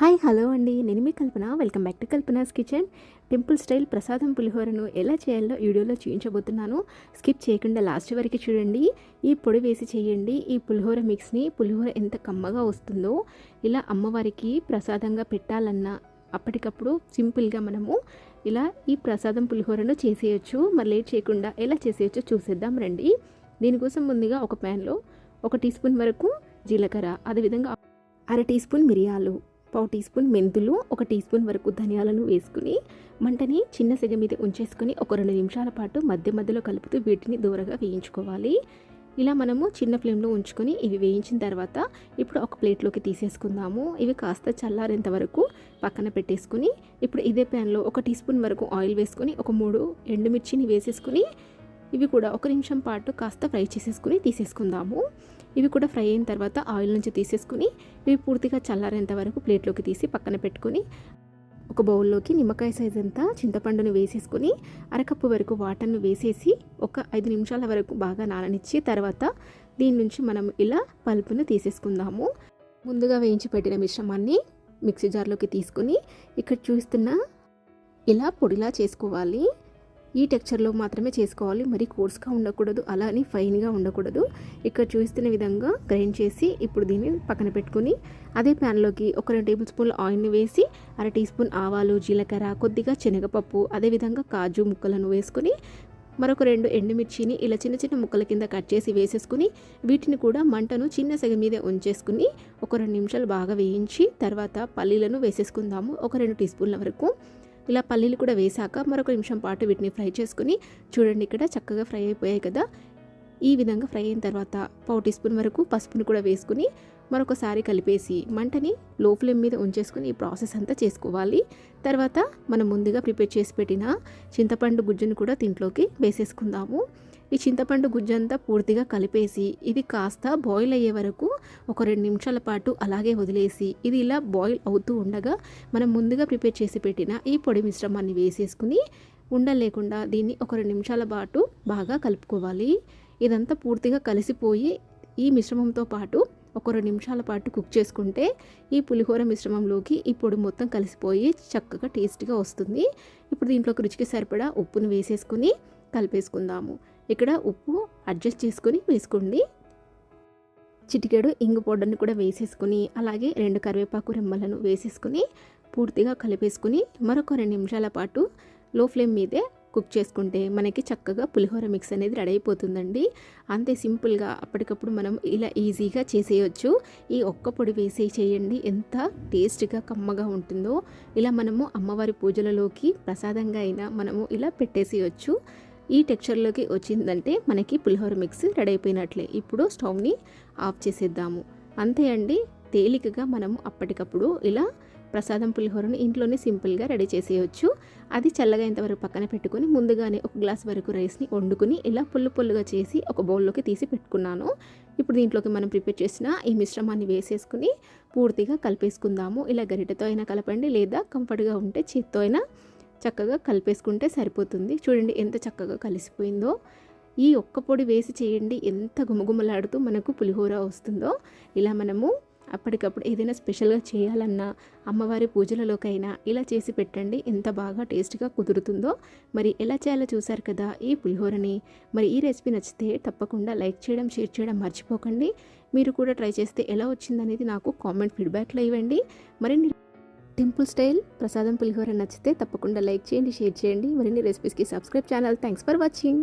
Hi hello అండి. నేను మీ Kalpana. Welcome back to Kalpana's kitchen. Temple style ప్రసాదం పులిహోరను ఎలా చేయాలో వీడియోలో చూపించబోతున్నాను. స్కిప్ చేయకుండా లాస్ట్ వరకు చూడండి. ఈ పొడి వేసి చేయండి. ఈ పులిహోర మిక్స్ని పులిహోర ఎంత కమ్మగా వస్తుందో ఇలా అమ్మవారికి ప్రసాదంగా పెట్టాలన్నా అప్పటికప్పుడు సింపుల్గా మనము ఇలా ఈ ప్రసాదం పులిహోరను చేసేయచ్చు. మరి లేట్ చేయకుండా ఎలా చేసేయచ్చో చూసేద్దాం రండి. దీనికోసం ముందుగా ఒక ప్యాన్లో ఒక టీ స్పూన్ వరకు జీలకర్ర అదేవిధంగా అర టీ స్పూన్ మిరియాలు పావు టీ స్పూన్ మెంతులు ఒక టీ స్పూన్ వరకు ధనియాలను వేసుకుని మంటని చిన్న సెగ మీద ఉంచేసుకొని ఒక రెండు నిమిషాల పాటు మధ్య మధ్యలో కలుపుతూ వీటిని దూరగా వేయించుకోవాలి. ఇలా మనము చిన్న ఫ్లేమ్లో ఉంచుకొని ఇవి వేయించిన తర్వాత ఇప్పుడు ఒక ప్లేట్లోకి తీసేసుకుందాము. ఇవి కాస్త చల్లారేంత వరకు పక్కన పెట్టేసుకుని ఇప్పుడు ఇదే ప్యాన్లో ఒక టీ స్పూన్ వరకు ఆయిల్ వేసుకొని ఒక మూడు ఎండుమిర్చిని వేసేసుకుని ఇవి కూడా ఒక నిమిషం పాటు కాస్త ఫ్రై చేసేసుకుని తీసేసుకుందాము. ఇవి కూడా ఫ్రై అయిన తర్వాత ఆయిల్ నుంచి తీసేసుకుని ఇవి పూర్తిగా చల్లారేంత వరకు ప్లేట్లోకి తీసి పక్కన పెట్టుకుని ఒక బౌల్లోకి నిమ్మకాయ సైజ్ అంతా చింతపండును వేసేసుకుని అరకప్పు వరకు వాటర్ను వేసేసి ఒక ఐదు నిమిషాల వరకు బాగా నాననిచ్చి తర్వాత దీని నుంచి మనం ఇలా పల్పును తీసేసుకుందాము. ముందుగా వేయించి పెట్టిన మిశ్రమాన్ని మిక్సీ జార్లోకి తీసుకొని ఇక్కడ చూస్తున్న ఇలా పొడిలా చేసుకోవాలి. ఈ టెక్చర్లో మాత్రమే చేసుకోవాలి. మరి కోర్స్గా ఉండకూడదు. అలానే ఫైన్గా ఉండకూడదు. ఇక్కడ చూస్తున్న విధంగా గ్రైండ్ చేసి ఇప్పుడు దీన్ని పక్కన పెట్టుకుని అదే ప్యాన్లోకి ఒక రెండు టేబుల్ స్పూన్ల ఆయిల్ని వేసి అర టీ స్పూన్ ఆవాలు జీలకర్ర కొద్దిగా శనగపప్పు అదేవిధంగా కాజు ముక్కలను వేసుకొని మరొక రెండు ఎండుమిర్చిని ఇలా చిన్న చిన్న ముక్కల కింద కట్ చేసి వేసేసుకుని వీటిని కూడా మంటను చిన్న సెగ మీద ఉంచేసుకుని ఒక రెండు నిమిషాలు బాగా వేయించి తర్వాత పల్లీలను వేసేసుకుందాము. ఒక రెండు టీ స్పూన్ల వరకు ఇలా పల్లీలు కూడా వేసాక మరొక నిమిషం పాటు వీటిని ఫ్రై చేసుకుని చూడండి ఇక్కడ చక్కగా ఫ్రై అయిపోయాయి కదా. ఈ విధంగా ఫ్రై అయిన తర్వాత పావు టీ స్పూన్ వరకు పసుపును కూడా వేసుకుని మరొకసారి కలిపేసి మంటని లో ఫ్లేమ్ మీద ఉంచేసుకుని ఈ ప్రాసెస్ అంతా చేసుకోవాలి. తర్వాత మనం ముందుగా ప్రిపేర్ చేసి పెట్టిన చింతపండు గుజ్జును కూడా దీంట్లోకి వేసేసుకుందాము. ఈ చింతపండు గుజ్జంతా పూర్తిగా కలిపేసి ఇది కాస్త బాయిల్ అయ్యే వరకు ఒక రెండు నిమిషాల పాటు అలాగే వదిలేసి ఇది ఇలా బాయిల్ అవుతూ ఉండగా మనం ముందుగా ప్రిపేర్ చేసి పెట్టిన ఈ పొడి మిశ్రమాన్ని వేసేసుకుని ఉండలేకుండా దీన్ని ఒక రెండు నిమిషాల పాటు బాగా కలుపుకోవాలి. ఇదంతా పూర్తిగా కలిసిపోయి ఈ మిశ్రమంతో పాటు ఒక రెండు నిమిషాల పాటు కుక్ చేసుకుంటే ఈ పులిహోర మిశ్రమంలోకి ఈ పొడి మొత్తం కలిసిపోయి చక్కగా టేస్ట్గా వస్తుంది. ఇప్పుడు దీంట్లోకి రుచికి సరిపడా ఉప్పును వేసేసుకుని కలిపేసుకుందాము. ఇక్కడ ఉప్పు అడ్జస్ట్ చేసుకుని వేసుకోండి. చిటికెడు ఇంగు పౌడర్ని కూడా వేసేసుకుని అలాగే రెండు కరివేపాకు రెమ్మలను వేసేసుకుని పూర్తిగా కలిపేసుకుని మరొక రెండు నిమిషాల పాటు లో ఫ్లేమ్ మీదే కుక్ చేసుకుంటే మనకి చక్కగా పులిహోర మిక్స్ అనేది రెడీ అయిపోతుందండి. అంతే సింపుల్గా అప్పటికప్పుడు మనం ఇలా ఈజీగా చేసేయచ్చు. ఈ ఒక్క పొడి వేసి చేయండి. ఎంత టేస్ట్గా కమ్మగా ఉంటుందో. ఇలా మనము అమ్మవారి పూజలలోకి ప్రసాదంగా అయినా మనము ఇలా పెట్టేసేయచ్చు. ఈ టెక్చర్లోకి వచ్చిందంటే మనకి పులిహోర మిక్స్ రెడీ అయిపోయినట్లే. ఇప్పుడు స్టవ్ని ఆఫ్ చేసేద్దాము. అంతే అండి. తేలికగా మనం అప్పటికప్పుడు ఇలా ప్రసాదం పులిహోరను ఇంట్లోనే సింపుల్గా రెడీ చేసేయచ్చు. అది చల్లగా ఇంతవరకు పక్కన పెట్టుకుని ముందుగానే ఒక గ్లాస్ వరకు రైస్ని వండుకుని ఇలా పుల్లు పుల్లుగా చేసి ఒక బౌల్లోకి తీసి పెట్టుకున్నాను. ఇప్పుడు దీంట్లోకి మనం ప్రిపేర్ చేసిన ఈ మిశ్రమాన్ని వేసేసుకుని పూర్తిగా కలిపేసుకుందాము. ఇలా గరిటెతో అయినా కలపండి లేదా కంఫర్ట్గా ఉంటే చేత్తో అయినా చక్కగా కలిపేసుకుంటే సరిపోతుంది. చూడండి ఎంత చక్కగా కలిసిపోయిందో. ఈ ఒక్క పొడి వేసి చేయండి. ఎంత గుమగుమలాడుతూ మనకు పులిహోర వస్తుందో. ఇలా మనము అప్పటికప్పుడు ఏదైనా స్పెషల్గా చేయాలన్నా అమ్మవారి పూజలలోకైనా ఇలా చేసి పెట్టండి. ఎంత బాగా టేస్ట్గా కుదురుతుందో. మరి ఎలా చేయాలో చూసారు కదా ఈ పులిహోరని. మరి ఈ రెసిపీ నచ్చితే తప్పకుండా లైక్ చేయడం షేర్ చేయడం మర్చిపోకండి. మీరు కూడా ట్రై చేస్తే ఎలా వచ్చిందనేది నాకు కామెంట్ ఫీడ్బ్యాక్లో ఇవ్వండి. మరిన్ని టెంపుల్ స్టైల్ ప్రసాదం పులిహోర నచ్చితే తప్పకుండా లైక్ చేయండి షేర్ చేయండి. మరిన్ని రెసిపీస్కి subscribe channel thanks for watching